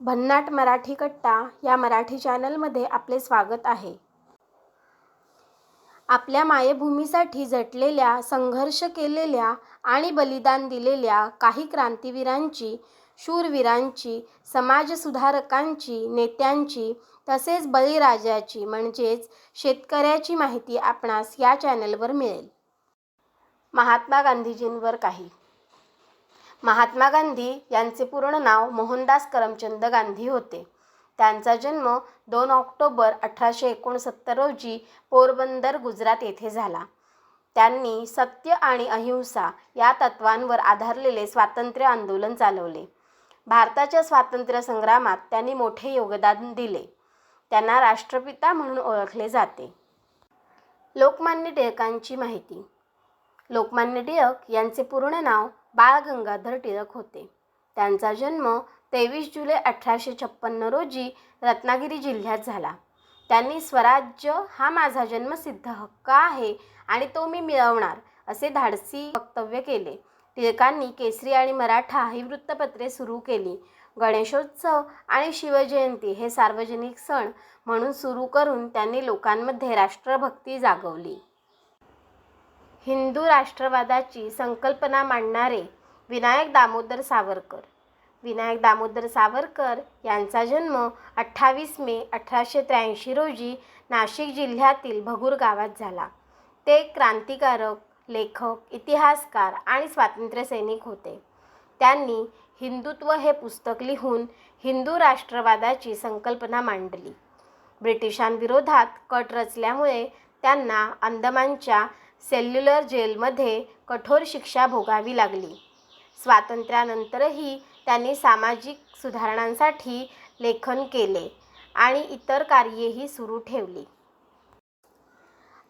भन्नाट मराठी कट्टा या मराठी चॅनलमध्ये आपले स्वागत आहे. आपल्या मायभूमीसाठी झटलेल्या संघर्ष केलेल्या आणि बलिदान दिलेल्या काही क्रांतिवीरांची शूरवीरांची समाजसुधारकांची नेत्यांची तसेच बळीराजाची म्हणजेच शेतकऱ्याची माहिती आपणास या चॅनलवर मिळेल. महात्मा गांधीजींवर काही महात्मा गांधी यांचे पूर्ण नाव मोहनदास करमचंद गांधी होते. त्यांचा जन्म दोन ऑक्टोबर अठराशे एकोणसत्तर रोजी पोरबंदर गुजरात येथे झाला. त्यांनी सत्य आणि अहिंसा या तत्वांवर आधारलेले स्वातंत्र्य आंदोलन चालवले. भारताच्या स्वातंत्र्य संग्रामात त्यांनी मोठे योगदान दिले. त्यांना राष्ट्रपिता म्हणून ओळखले जाते. लोकमान्य टिळकांची माहिती. लोकमान्य टिळक यांचे पूर्ण नाव बाळ गंगाधर टिळक होते. त्यांचा जन्म तेवीस जुलै अठराशे छप्पन्न रोजी रत्नागिरी जिल्ह्यात झाला. त्यांनी स्वराज्य हा माझा जन्मसिद्ध हक्क आहे आणि तो मी मिळवणार असे धाडसी वक्तव्य केले. टिळकांनी केसरी आणि मराठा ही वृत्तपत्रे सुरू केली. गणेशोत्सव आणि शिवजयंती हे सार्वजनिक सण म्हणून सुरू करून त्यांनी लोकांमध्ये राष्ट्रभक्ती जागवली. हिंदू राष्ट्रवादाची संकल्पना मांडणारे विनायक दामोदर सावरकर. विनायक दामोदर सावरकर यांचा जन्म अठ्ठावीस मे अठराशे त्र्याऐंशी रोजी नाशिक जिल्ह्यातील भगूर गावात झाला. ते क्रांतिकारक लेखक इतिहासकार आणि स्वातंत्र्यसैनिक होते. त्यांनी हिंदुत्व हे पुस्तक लिहून हिंदू राष्ट्रवादाची संकल्पना मांडली. ब्रिटिशांविरोधात कट रचल्यामुळे त्यांना अंदमानच्या सेल्युलर जेलमध्ये कठोर शिक्षा भोगावी लागली. स्वातंत्र्यानंतरही त्यांनी सामाजिक सुधारणांसाठी लेखन केले आणि इतर कार्येही सुरू ठेवली.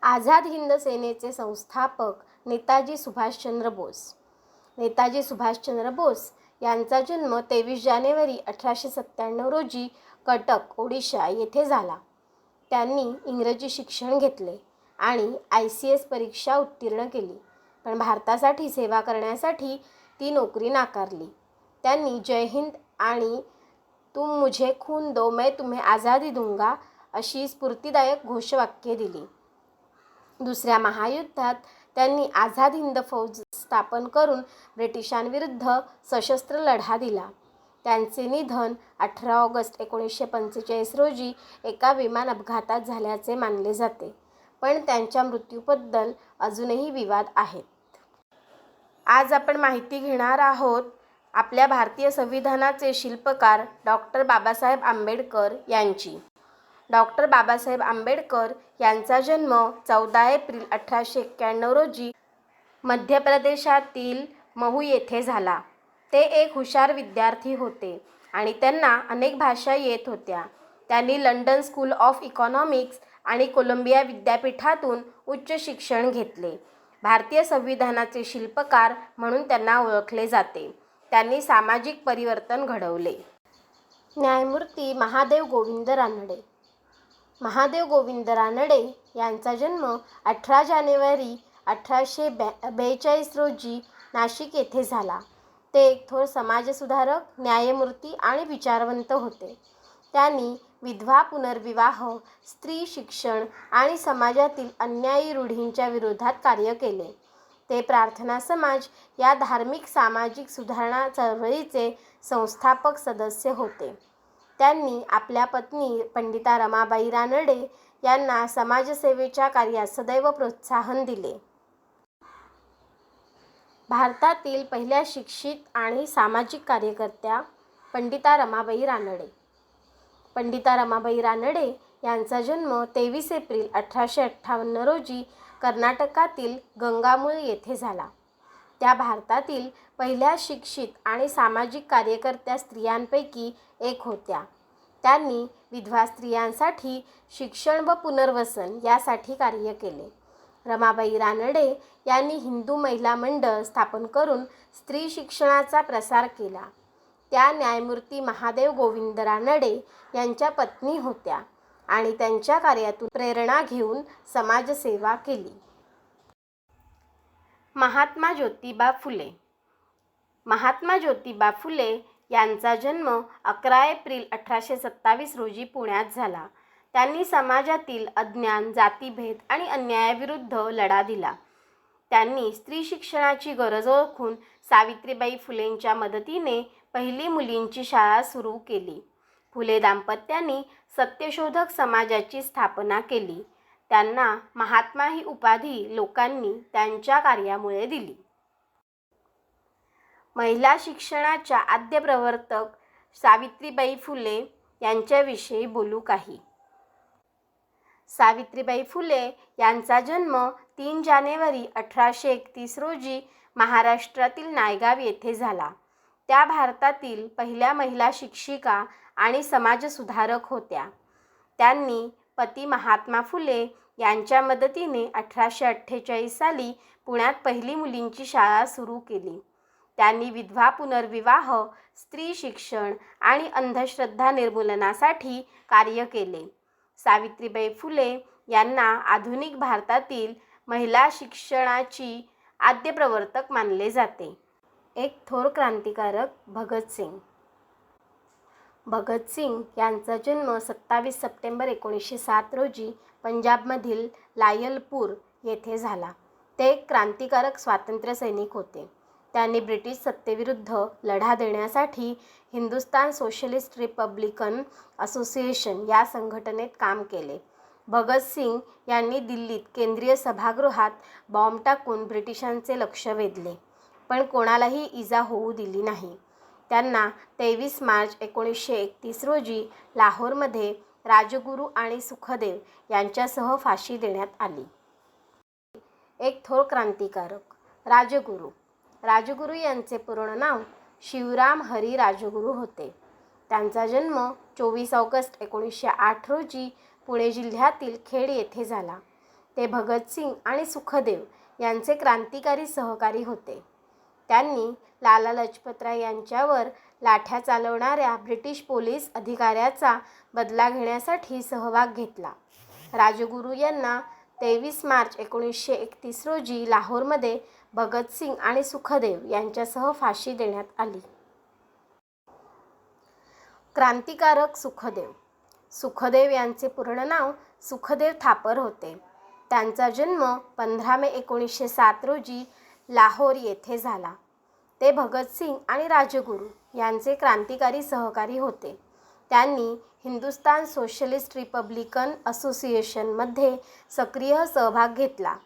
आझाद हिंद सेनेचे संस्थापक नेताजी सुभाषचंद्र बोस. नेताजी सुभाषचंद्र बोस यांचा जन्म तेवीस जानेवारी अठराशे सत्त्याण्णव रोजी कटक ओडिशा येथे झाला. त्यांनी इंग्रजी शिक्षण घेतले आणि आय सी एस परीक्षा उत्तीर्ण केली. पण भारतासाठी सेवा करण्यासाठी ती नोकरी नाकारली. त्यांनी जय हिंद आणि तुम मुझे खून दो मैं तुम्हें आझादी दूंगा अशी स्फूर्तीदायक घोषवाक्य दिली. दुसऱ्या महायुद्धात त्यांनी आझाद हिंद फौज स्थापन करून ब्रिटिशांविरुद्ध सशस्त्र लढा दिला. त्यांचे निधन अठरा ऑगस्ट एकोणीसशे पंचेचाळीस रोजी एका विमान अपघातात झाल्याचे मानले जाते. पण त्यांच्या मृत्यूबद्दल अजूनही विवाद आहेत. आज आपण माहिती घेणार आहोत आपल्या भारतीय संविधानाचे शिल्पकार डॉक्टर बाबासाहेब आंबेडकर यांची. डॉक्टर बाबासाहेब आंबेडकर यांचा जन्म चौदा एप्रिल अठराशे एक्क्याण्णव रोजी मध्य प्रदेशातील महू येथे झाला. ते एक हुशार विद्यार्थी होते आणि त्यांना अनेक भाषा येत होत्या. त्यांनी लंडन स्कूल ऑफ इकॉनॉमिक्स आणि कोलंबिया विद्यापीठातून उच्च शिक्षण घेतले. भारतीय संविधानाचे शिल्पकार म्हणून त्यांना ओळखले जाते. त्यांनी सामाजिक परिवर्तन घडवले. न्यायमूर्ती महादेव गोविंद रानडे. महादेव गोविंद रानडे यांचा जन्म अठरा जानेवारी अठराशे बे बेचाळीस रोजी नाशिक येथे झाला. ते एक थोर समाजसुधारक न्यायमूर्ती आणि विचारवंत होते. त्यांनी विधवा पुनर्विवाह स्त्री शिक्षण आणि समाजातील अन्यायी रूढींच्या विरोधात कार्य केले. ते प्रार्थना समाज या धार्मिक सामाजिक सुधारणा चळवळीचे संस्थापक सदस्य होते. त्यांनी आपल्या पत्नी पंडिता रमाबाई रानडे यांना समाजसेवेच्या कार्यात सदैव प्रोत्साहन दिले. भारतातील पहिल्या शिक्षित आणि सामाजिक कार्यकर्त्या पंडिता रमाबाई रानडे. पंडिता रमाबाई रानडे यांचा जन्म तेवीस एप्रिल अठराशे अठ्ठावन्न रोजी कर्नाटकातील गंगामूळ येथे झाला. त्या भारतातील पहिल्या शिक्षित आणि सामाजिक कार्यकर्त्या स्त्रियांपैकी एक होत्या. त्यांनी विधवा स्त्रियांसाठी शिक्षण व पुनर्वसन यासाठी कार्य केले. रमाबाई रानडे यांनी हिंदू महिला मंडळ स्थापन करून स्त्री शिक्षणाचा प्रसार केला. त्या न्यायमूर्ती महादेव गोविंद रानडे यांच्या पत्नी होत्या आणि त्यांच्या कार्यातून प्रेरणा घेऊन समाजसेवा केली. महात्मा ज्योतिबा फुले. महात्मा ज्योतिबा फुले यांचा जन्म अकरा एप्रिल अठराशे सत्तावीस रोजी पुण्यात झाला. त्यांनी समाजातील अज्ञान जातीभेद आणि अन्यायाविरुद्ध लढा दिला. त्यांनी स्त्री शिक्षणाची गरज ओळखून सावित्रीबाई फुलेंच्या मदतीने पहिली मुलींची शाळा सुरू केली. फुले दाम्पत्यांनी सत्यशोधक समाजाची स्थापना केली. त्यांना महात्मा ही उपाधी लोकांनी त्यांच्या कार्यामुळे दिली. महिला शिक्षणाच्या आद्य प्रवर्तक सावित्रीबाई फुले यांच्याविषयी बोलू काही. सावित्रीबाई फुले यांचा जन्म तीन जानेवारी अठराशे एकतीस रोजी महाराष्ट्रातील नायगाव येथे झाला. त्या भारतातील पहिल्या महिला शिक्षिका आणि समाजसुधारक होत्या. त्यांनी पती महात्मा फुले यांच्या मदतीने अठराशे अठ्ठेचाळीस साली पुण्यात पहिली मुलींची शाळा सुरू केली. त्यांनी विधवा पुनर्विवाह स्त्री शिक्षण आणि अंधश्रद्धा निर्मूलनासाठी कार्य केले. सावित्रीबाई फुले यांना आधुनिक भारतातील महिला शिक्षणाची आद्य प्रवर्तक मानले जाते. एक थोर क्रांतिकारक भगतसिंग भगतसिंग यांचा जन्म सत्तावीस सप्टेंबर एकोणीसशे सात रोजी पंजाबमधील लायलपूर येथे झाला. ते एक क्रांतिकारक स्वातंत्र्य सैनिक होते. त्यांनी ब्रिटिश सत्तेविरुद्ध लढा देण्यासाठी हिंदुस्तान सोशलिस्ट रिपब्लिकन असोसिएशन या संघटनेत काम केले. भगतसिंग यांनी दिल्लीत केंद्रीय सभागृहात बॉम्ब टाकून ब्रिटिशांचे लक्ष वेधले. पण कोणालाही इजा होऊ दिली नाही. त्यांना तेवीस मार्च एकोणीसशे एकतीस रोजी लाहोरमध्ये राजगुरू आणि सुखदेव यांच्यासह फाशी देण्यात आली. एक थोर क्रांतिकारक राजगुरू. राजगुरू यांचे पूर्ण नाव शिवराम हरी राजगुरू होते. त्यांचा जन्म चोवीस ऑगस्ट एकोणीसशे आठ रोजी पुणे जिल्ह्यातील खेड येथे झाला. ते भगतसिंग आणि सुखदेव यांचे क्रांतिकारी सहकारी होते. त्यांनी लाला लजपतराय यांच्यावर लाठ्या चालवणाऱ्या ब्रिटिश पोलीस अधिकाऱ्याचा बदला घेण्यासाठी सहभाग घेतला. राजगुरू यांना तेवीस मार्च एकोणीसशे एकतीस रोजी लाहोरमध्ये भगतसिंग आणि सुखदेव यांच्यासह फाशी देण्यात आली. क्रांतिकारक सुखदेव. सुखदेव यांचे पूर्ण नाव सुखदेव थापर होते. त्यांचा जन्म पंधरा मे एकोणीसशे सात रोजी लाहोर येथे झाला. ते भगतसिंग आणि राजगुरू यांचे क्रांतिकारी सहकारी होते. त्यांनी हिंदुस्तान सोशलिस्ट रिपब्लिकन असोसिएशनमध्ये सक्रिय सहभाग घेतला.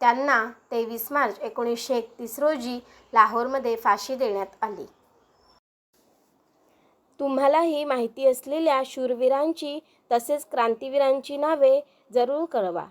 त्यांना तेवीस मार्च एकोणीसशे एकतीस रोजी लाहोरमध्ये फाशी देण्यात आली. तुम्हाला ही माहिती असलेल्या शूरवीरांची तसेच क्रांतिवीरांची नावे जरूर कळवा.